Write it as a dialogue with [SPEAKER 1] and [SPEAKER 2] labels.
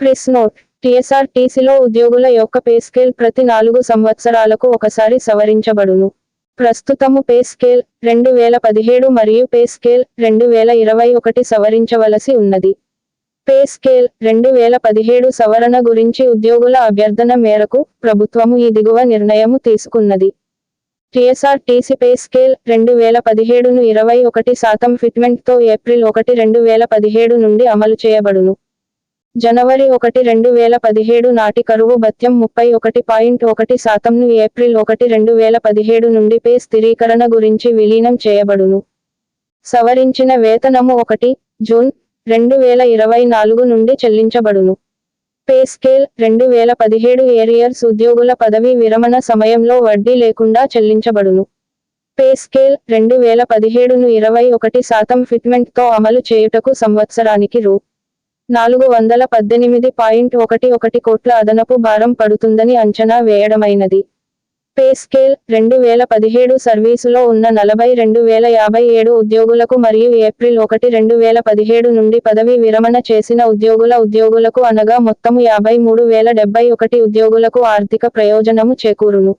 [SPEAKER 1] Press note. టీఎస్ఆర్టీసీలో ఉద్యోగుల యొక్క pay scale ప్రతి నాలుగు సంవత్సరాలకు ఒకసారి సవరించబడును. ప్రస్తుతము పే స్కేల్ రెండు వేల పదిహేడు మరియు పే స్కేల్ రెండు వేల ఇరవై ఒకటి సవరించవలసి ఉన్నది. పే స్కేల్ రెండు వేల పదిహేడు సవరణ గురించి ఉద్యోగుల అభ్యర్థన మేరకు ప్రభుత్వము ఈ దిగువ నిర్ణయము తీసుకున్నది. టీఎస్ఆర్టీసీ పే స్కేల్ రెండు వేల పదిహేడును ఇరవై ఒకటి శాతం ఫిట్మెంట్తో ఏప్రిల్ ఒకటి రెండు వేల పదిహేడు నుండి అమలు చేయబడును. జనవరి ఒకటి రెండు వేల పదిహేడు నాటి కరువు భత్యం ముప్పై ఒకటి పాయింట్ ఒకటి శాతంను ఏప్రిల్ ఒకటి రెండు వేల పదిహేడు నుండి పే స్థిరీకరణ గురించి విలీనం చేయబడును. సవరించిన వేతనము ఒకటి జూన్ రెండు వేల ఇరవై నాలుగు నుండి చెల్లించబడును. పే స్కేల్ రెండు వేల పదిహేడు ఏరియర్స్ ఉద్యోగుల పదవీ విరమణ సమయంలో వడ్డీ లేకుండా చెల్లించబడును. పే స్కేల్ రెండు వేల పదిహేడును ఇరవై ఒకటి శాతం ఫిట్మెంట్తో అమలు చేయుటకు సంవత్సరానికి రూ. నాలుగు వందల పద్దెనిమిది పాయింట్ ఒకటి ఒకటి కోట్ల అదనపు భారం పడుతుందని అంచనా వేయడమైనది. పే స్కేల్ రెండు వేల పదిహేడు సర్వీసులో ఉన్న నలభై రెండు వేల యాభై ఏడు ఉద్యోగులకు మరియు ఏప్రిల్ ఒకటి రెండు వేల పదిహేడు నుండి పదవి విరమణ చేసిన ఉద్యోగుల ఉద్యోగులకు అనగా మొత్తము యాభై మూడు వేల డెబ్బై ఒకటి ఉద్యోగులకు ఆర్థిక ప్రయోజనము చేకూరును.